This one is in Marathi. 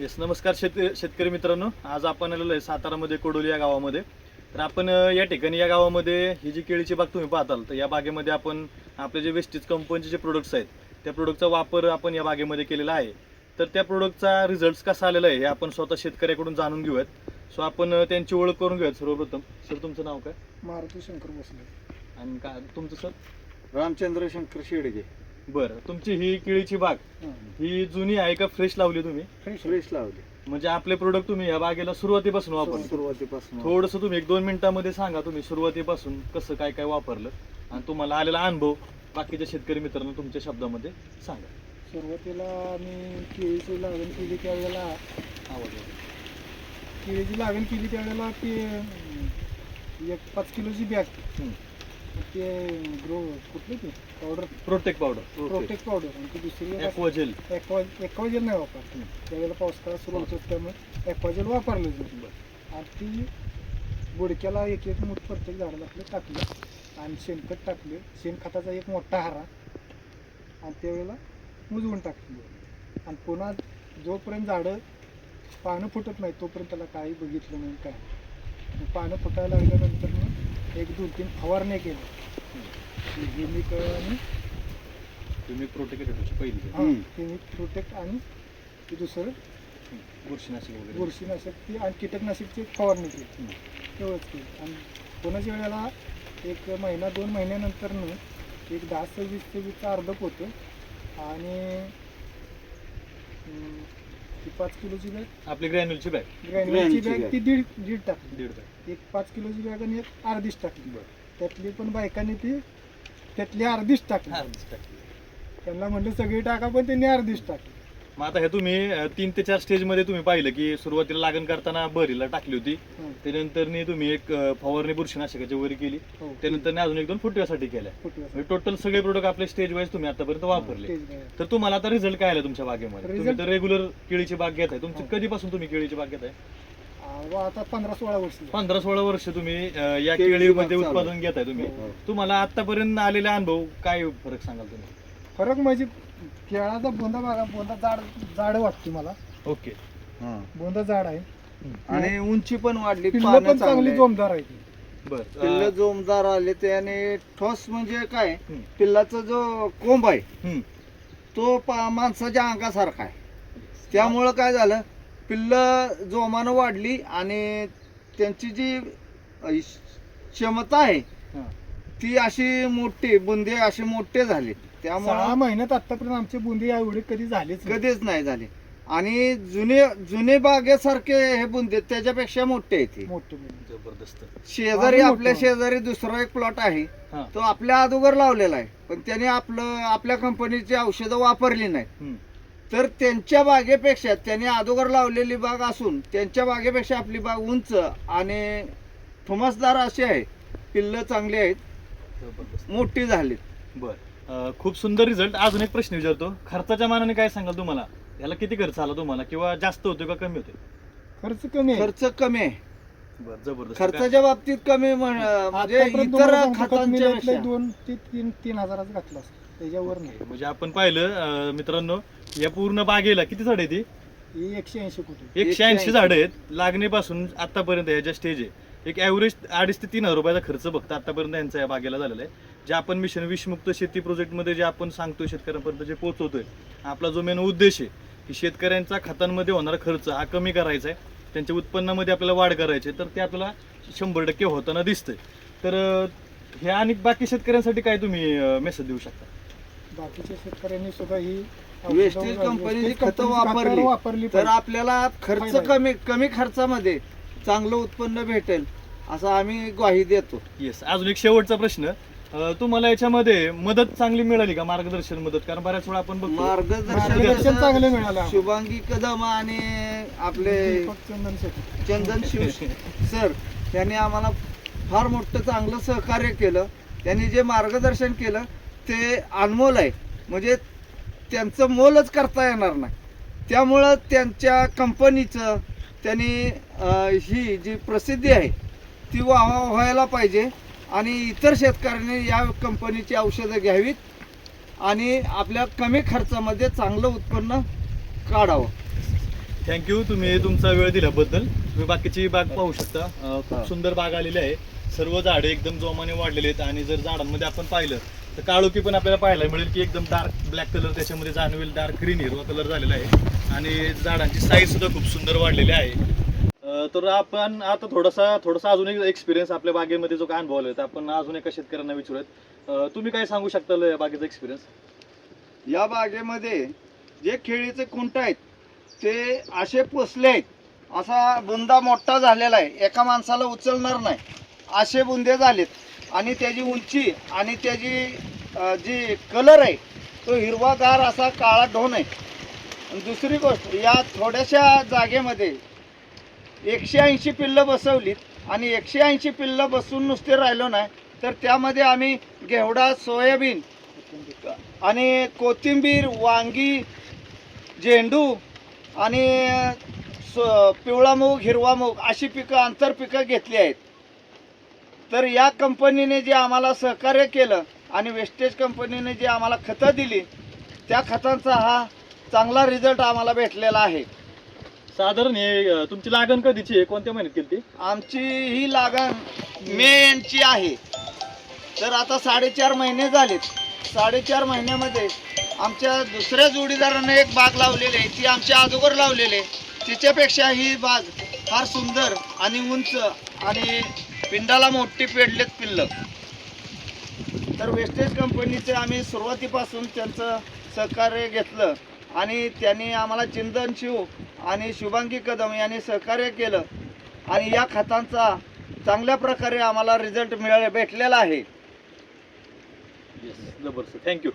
येस नमस्कार शेत शेतकरी मित्रांनो. आज आपण आलेलो आहे सातारामध्ये कोडोली या गावामध्ये. तर आपण या ठिकाणी या गावामध्ये ही जी केळीची बाग तुम्ही पाहताल तर या बागेमध्ये आपण आपले जे वेस्टेज कंपनीचे जे प्रोडक्ट्स आहेत त्या प्रोडक्टचा वापर आपण या बागेमध्ये केलेला आहे. तर त्या प्रोडक्टचा रिझल्ट कसा आलेला आहे हे आपण स्वतः शेतकऱ्याकडून जाणून घेऊयात. सो आपण त्यांची ओळख करून घेऊयात सर्वप्रथम. सर तुमचं नाव काय? मारुती शंकर भोसले. आणि का तुमचं सर रामचंद्र शंकर शेडगे. बरं तुमची ही केळीची बाग ही. जुनी आहे का फ्रेश लावली तुम्ही? फ्रेश फ्रेश लावले. म्हणजे आपले प्रोडक्ट तुम्ही या बागेला सुरुवातीपासून वापरले सुरुवातीपासून थोडस तुम्ही एक दोन मिनिटांमध्ये सांगा तुम्ही सुरुवातीपासून कसं काय काय वापरलं आणि तुम्हाला आलेला अनुभव बाकीच्या शेतकरी मित्रांनो तुमच्या शब्दामध्ये सांगा. सुरुवातीला आम्ही केळीची लागण केली त्यावेळेला आवाज. केळीची लागण केली त्यावेळेला ते एक पाच किलोची बॅग. ते ग्रो कुठली ती powder protect powder protect powder आणि ती दुसरी ॲक्वाजेल एक्वाजेल नाही वापरत त्यावेळेला पावसाळा सुरू होतो त्यामुळे एक्वाजेल वापरलं जातं. आणि ती गुडक्याला एक एक मूठ प्रत्येक झाडाला आपलं टाकलं आणि शेणखत टाकले. शेणखताचा एक मोठा हारा. आणि त्यावेळेला मुजवून टाकली. आणि पुन्हा जोपर्यंत झाडं पानं फुटत नाही तोपर्यंत त्याला काही बघितलं नाही काय पानं फुटायला लागल्यानंतर मग एक दोन तीन फवारण्या केल्या. हिमिक आणि तुम्ही प्रोटेक्ट पहिली. हा, हिमिक प्रोटेक्ट आणि ते दुसरं बुरशीनाशक वगैरे. बुरशीनाशक ती आणि कीटकनाशकची फवारणी केली. तेवढंच केली. आणि कोणाच्या वेळेला एक महिना दोन महिन्यानंतर एक दहा सव्वीस ते वीसचं अर्धक होतं. आणि पाच किलोची बॅग. आपली ग्रॅन्युलची बॅग. ग्रॅन्युलची बॅग. ती दीड दीड टाकली. दीड बॅग. एक पाच किलोची बॅग आणि एक अर्धीच टाकली. त्यातली पण बायकांनी ती त्यातली अर्धीच टाकली. अर्धीच टाकली. त्यांना म्हणलं सगळी टाका पण त्यांनी अर्धीच टाकली. मग आता हे तुम्ही अ, तीन ते चार स्टेजमध्ये तुम्ही पाहिलं की सुरुवातीला लागण करताना बरीला टाकली होती हं. त्यानंतर तुम्ही एक अ, फवारणी बुरशीनाशकाची वगैरे केली हो त्यानंतर अजून एक दोन फुटव्यासाठी केल्या फुटव्यासाठी. म्हणजे टोटल सगळे प्रोडक्ट आपले स्टेज वाईज तुम्ही आतापर्यंत वापरले तेच बॅग. तर तुम्हाला आता रिझल्ट काय आला तुमच्या बागेमध्ये तुम्ही Result- तर रेग्युलर केळीची बाग घेताय तुमची हो. कधीपासून तुम्ही केळीची बाग अहो, आता पंधरा सोळा वर्ष झाली. पंधरा सोळा वर्ष तुम्ही अ, या केळीची केळीमध्ये बाग चालू उत्पादन घेताय तुम्ही हो. तुम्हाला आतापर्यंत आलेला अनुभव काय फरक सांगाल तुम्ही फरक म्हणजे केळाचा बोंदा बघा बोंदा जाड जाड वाटते मला ओके बोंदा जाड आहे आणि उंची पण वाढली पिल्लं पानं पण चांगली चांगली जोमदार आहे ती. बर पिल्ल जोमदार आले ते आणि ठोस म्हणजे काय हम्म. पिल्लाचा जो कोंब आहे हम्म. तो पा- माणसाच्या अंगासारखा आहे त्यामुळं काय झालं पिल्ल जोमानं वाढली आणि त्यांची जी अ, क्षमता आहे हा. ती अशी मोठी बुंदे असे मोठे झाले सहा त्यामुळं महिन्यात आतापर्यंत आमचे बुंदी एवढे कधी झालेच नाही. कधीच नाही झाले आणि जुने जुने बागेसारखे हे बुंदे त्याच्यापेक्षा मोठे आहेत हे. मोठे बुंदी. जबरदस्त शेजारी आपल्या मोठं. शेजारी दुसरा एक प्लॉट आहे हा. तो आपल्या अगोदर लावलेला आहे पण त्याने आपलं आपल्या कंपनीची औषधं वापरली नाही हम्म. तर त्यांच्या बागेपेक्षा त्याने अगोदर लावलेली बाग असून त्यांच्या बागेपेक्षा आपली बाग उंच आणि ठुमसदार अशी आहे पिल्ल चांगली आहेत जबरदस्त मोठी झाली बर खूप सुंदर रिझल्ट अजून एक प्रश्न विचारतो. खर्चाच्या मानाने काय सांगाल तुम्हाला? याला किती खर्च आला तुम्हाला? किंवा जास्त होतो का कमी होते खर्च कमी आहे. खर्च कमी आहे. बर जबरदस्त. खर्चाच्या बाबतीत कमी म्हण- म्हणजे आतापर्यंत इतर तुम्हाला सांगतो पेक्षा. दोन ते तीन तीन हजाराचं घातलं त्याच्यावर नाही? म्हणजे आपण पाहिलं अं, मित्रांनो या पूर्ण बागेला किती झाड आहे ती ही एकशे ऐंशी कोटी एकशे ऐंशी झाडं आहेत. लागणीपासून आतापर्यंत ह्याच्या स्टेज आहे. एक ॲव्हरेज अडीच ते तीन हजार रुपयाचा खर्च फक्त आतापर्यंत यांचा या बागेला झालेला आहे. जे आपण मिशन विषमुक्त शेती प्रोजेक्टमध्ये जे आपण सांगतोय शेतकऱ्यांपर्यंत जे पोहोचवतोय आपला जो मेन उद्देश आहे की शेतकऱ्यांचा खतांमध्ये होणारा खर्च हा कमी करायचा आहे त्यांच्या उत्पन्नामध्ये आपल्याला वाढ करायची आहे तर ते आपल्याला शंभर टक्के होताना दिसतंय तर हे आणि बाकी शेतकऱ्यांसाठी काय तुम्ही मेसेज देऊ शकता बाकीच्या शेतकऱ्यांनी सुद्धा ही वेस्टेज कंपनीची खतं वापरली. वापरली तर. आपल्याला खर्च. कमी कमी खर्चामध्ये चांगलं उत्पन्न भेटेल असं आम्ही ग्वाही देतो येस अजून एक शेवटचा प्रश्न तुम्हाला याच्यामध्ये मदत चांगली मिळाली का? मार्गदर्शन मदत? कारण बऱ्याच वेळा आपण बघतो. मार्गदर्शन मार्गदर्शन चांगलं मिळालं. शुभांगी कदम आणि आपले चंदन. चंदन शिव सर त्यांनी आम्हाला फार मोठं चांगलं सहकार्य केलं. त्यांनी जे मार्गदर्शन केलं ते अनमोल आहे. म्हणजे त्यांचं मोलच करता येणार नाही. त्यामुळं त्यांच्या कंपनीचं त्यांनी अं, ही जी प्रसिद्धी आहे ती व्हा व्हायला पाहिजे. आणि इतर शेतकऱ्यांनी या कंपनीची औषधं घ्यावीत आणि आपल्या कमी खर्चामध्ये चांगलं उत्पन्न काढावं. थँक्यू तुम्ही तुमचा वेळ दिल्याबद्दल. तुम्ही बाकीची बाग पाहू शकता. अं. खूप सुंदर बाग आलेली आहे. सर्व झाडे एकदम जोमाने वाढलेले आहेत आणि जर झाडांमध्ये आपण पाहिलं तर काळोखी पण आपल्याला पाहायला मिळेल की एकदम डार्क ब्लॅक कलर त्याच्यामध्ये जाणवेल. डार्क ग्रीन हिरवा कलर झालेला आहे. आणि झाडांची साईज सुद्धा खूप सुंदर वाढलेली आहे. तर आपण आता थोडासा थोडासा अजून एक एक्सपिरियन्स आपल्या बागेमध्ये जो काय अनुभवला आपण अजून एका शेतकऱ्यांना विचारूयात. तुम्ही काय सांगू शकता या बागेचा एक्सपिरियन्स या बागेमध्ये जे केळीचे कुंट आहेत ते असे पोसले आहेत. असा बुंदा मोठा झालेला आहे. एका माणसाला उचलणार नाही. असे बुंदे झालेत. आणि त्याची उंची आणि त्याची जी कलर आहे तो हिरवागार असा काळा ढोन आहे. आणि दुसरी गोष्ट या थोड्याशा जागेमध्ये एकशे ऐंशी पिल्लं बसवलीत आणि एकशे ऐंशी पिल्लं बसून नुसते राहिलो नाही तर त्यामध्ये आम्ही घेवडा सोयाबीन आणि कोथिंबीर वांगी झेंडू आणि सो पिवळा मूग हिरवा मूग अशी पिकं आंतरपिकं घेतली आहेत. तर या कंपनीने जे आम्हाला सहकार्य केलं आणि वेस्टेज कंपनीने जे आम्हाला खतं दिली त्या खतांचा हा चांगला रिझल्ट आम्हाला भेटलेला आहे. साधारण हे तुमची लागण कधीची आहे? कोणत्या महिन्यात केली ती? आमची ही लागण मे आहे. तर आता साडेचार महिने झालेत. साडेचार महिन्यामध्ये आमच्या दुसऱ्या जोडीदाराने एक बाग लावलेली आहे. ती आमच्या आजोबर लावलेली आहे. तिच्यापेक्षा ही बाग फार सुंदर आणि उंच आणि पिंडाला मोठी पेडलेत पिल्लं. तर वेस्टेज कंपनीचे आम्ही सुरुवातीपासून त्यांचं सहकार्य घेतलं आणि त्यांनी आम्हाला चिंतन शिव आणि शुभांगी कदम यांनी सहकार्य केलं. आणि या खतांचा चांगल्या प्रकारे आम्हाला रिझल्ट मिळाले भेटलेला आहे. येस जबरदस्त. थँक्यू